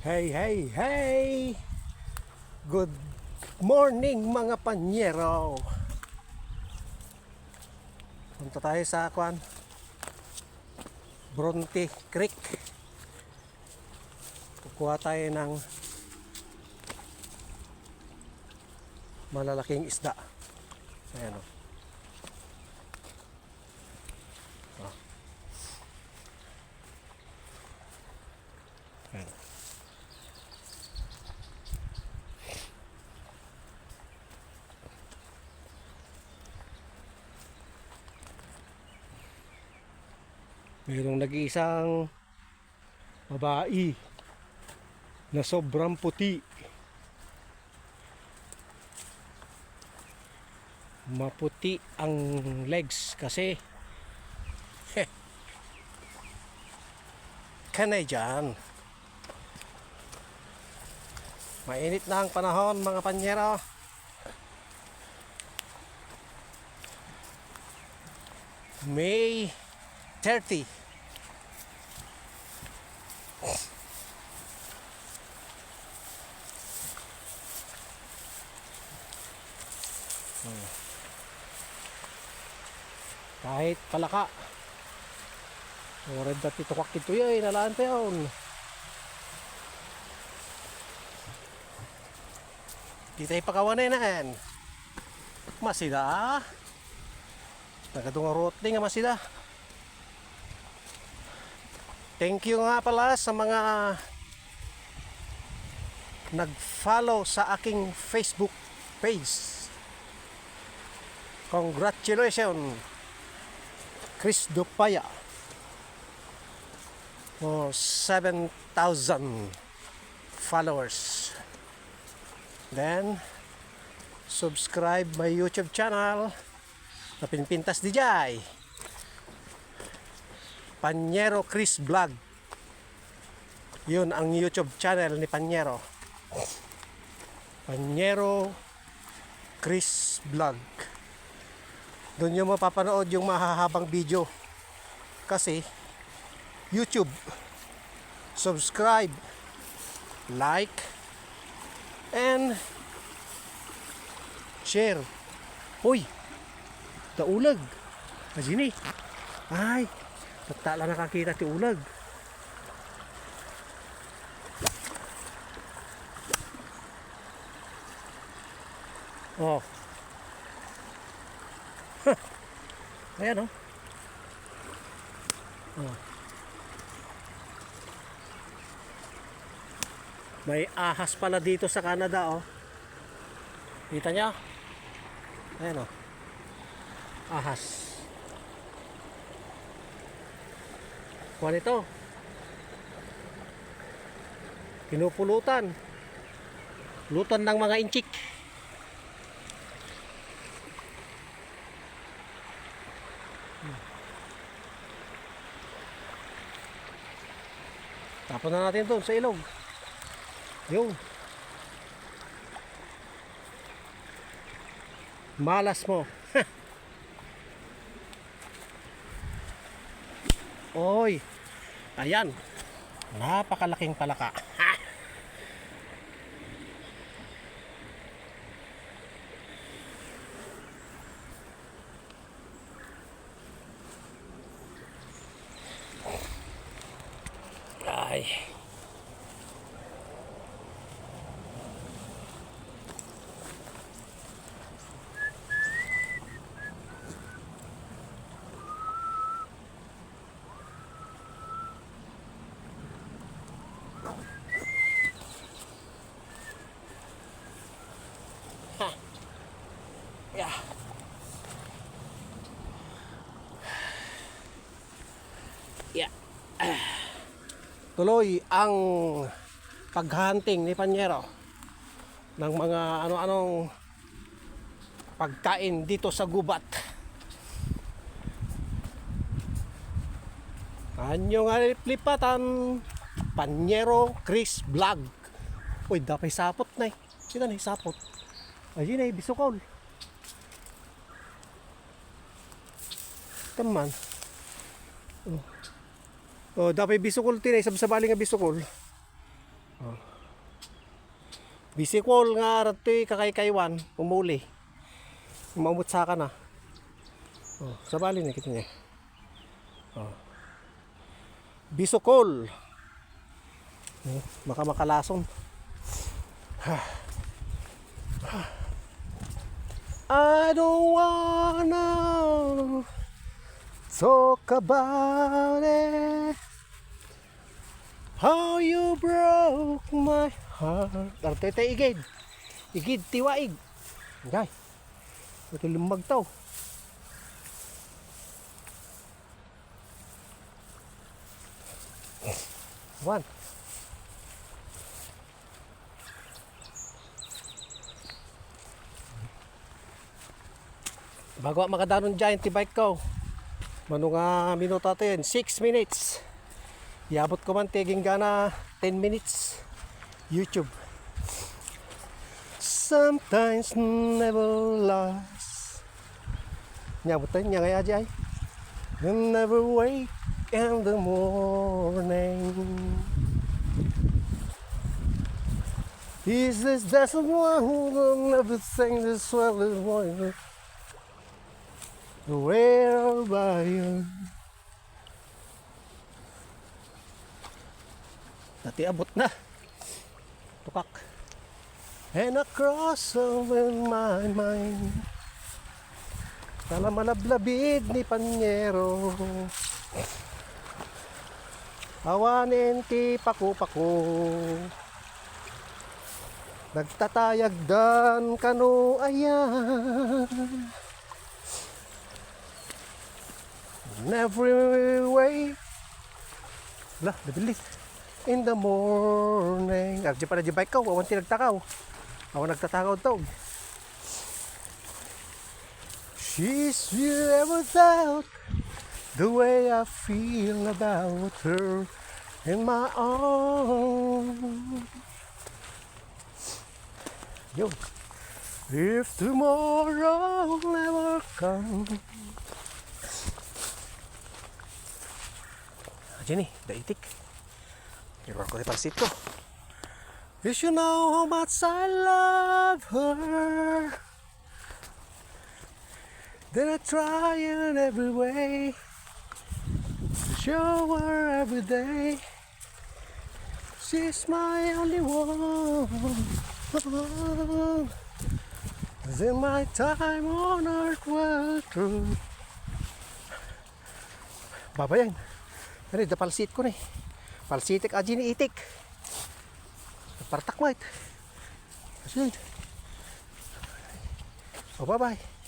Hey, hey, hey! Good morning mga panyero! Punta tayo sa kwan. Bronte Creek. Kukuha tayo ng malalaking isda. Ayan o. Ah. Ayan. Mayroong nag-iisang babae na sobrang puti. Maputi ang legs kasi heh, Canadian. Mainit na ang panahon mga panyero. May 30. Hmm. Kahit palaka. Ored na titukwak ito yun, nalaan pa yun. Di tayo pakawanan. Masida. Nagadunga rotling nga masida. Thank you nga pala sa mga nag-follow sa aking Facebook page. Congratulations, Chris Dupaya for 7,000 followers. Then, subscribe my YouTube channel na Pinpintas DJ. Panyero Chris Vlog. Yun ang YouTube channel ni Panyero. Panyero Chris Vlog. Doon nyo mapapanood yung mahahabang video. Kasi YouTube. Subscribe. Like. And share. Uy! Daulag. Ajini. Ay, Patala nakakita ti ulag. Oh. Ayan oh. oh. May ahas pala dito sa Canada oh. Kita niya? Ayan oh. Ahas. Kuha nito. Pinupulutan. Lutan ng mga inchik. Tapon na natin doon sa ilog. Yung. Malas mo. Oy. Ayan. Napakalaking palaka. Ha! Ay. Yeah. Yeah. Tuloy ang paghunting ni Panyero ng mga ano-anong pagkain dito sa gubat. Anyo nga lipatan Panyero Chris Vlog. Uy, dapay sapot na eh. Sino na sapot? Ayun eh, bisukol. Taman. Oh. Oh, dapat bisukol tinay sabsabaling nga bisukol. Oh. Bisikol nga ratoy kakaykaywan, umuli. Umamot sa ka na. Oh, sabali na kita niya. Oh. Bisokol. Oh, baka makalason. I don't wanna talk about it. How you broke my heart. Artete igid. Igid tiwaig. Gay. Ito lumag tao. One. Bago ako makadanon giant bike ko. Mano nga minuto atin? 6 minutes. Iabot ko man tiging gana 10 minutes. YouTube. Sometimes never lost. Nyabot tayo niya kaya jay. You never wake in the morning. Is this just one who will never sing this well as one? Where are you? Dati abot na. Tukak. And across over my mind Tala malablabid ni Panyero Awanin ti paku-paku Nagtatayag dan kano ayan Every way. Lah, nabilis In the morning. Ardi pa na di bike ko, awan ti nagtakaw. Awan nagtatakaw to She's ever felt The way I feel about her In my arms. Yo If tomorrow never comes Jenny. Iwan ko yung pansit ko. You should know how much I love her. Then I try in every way to show her every day. She's my only one. Then my time on earth true. Babayan. Ano, da palsit ko ni. Palsitik aji ni itik. Partak mo it. Asin. Oh, bye-bye.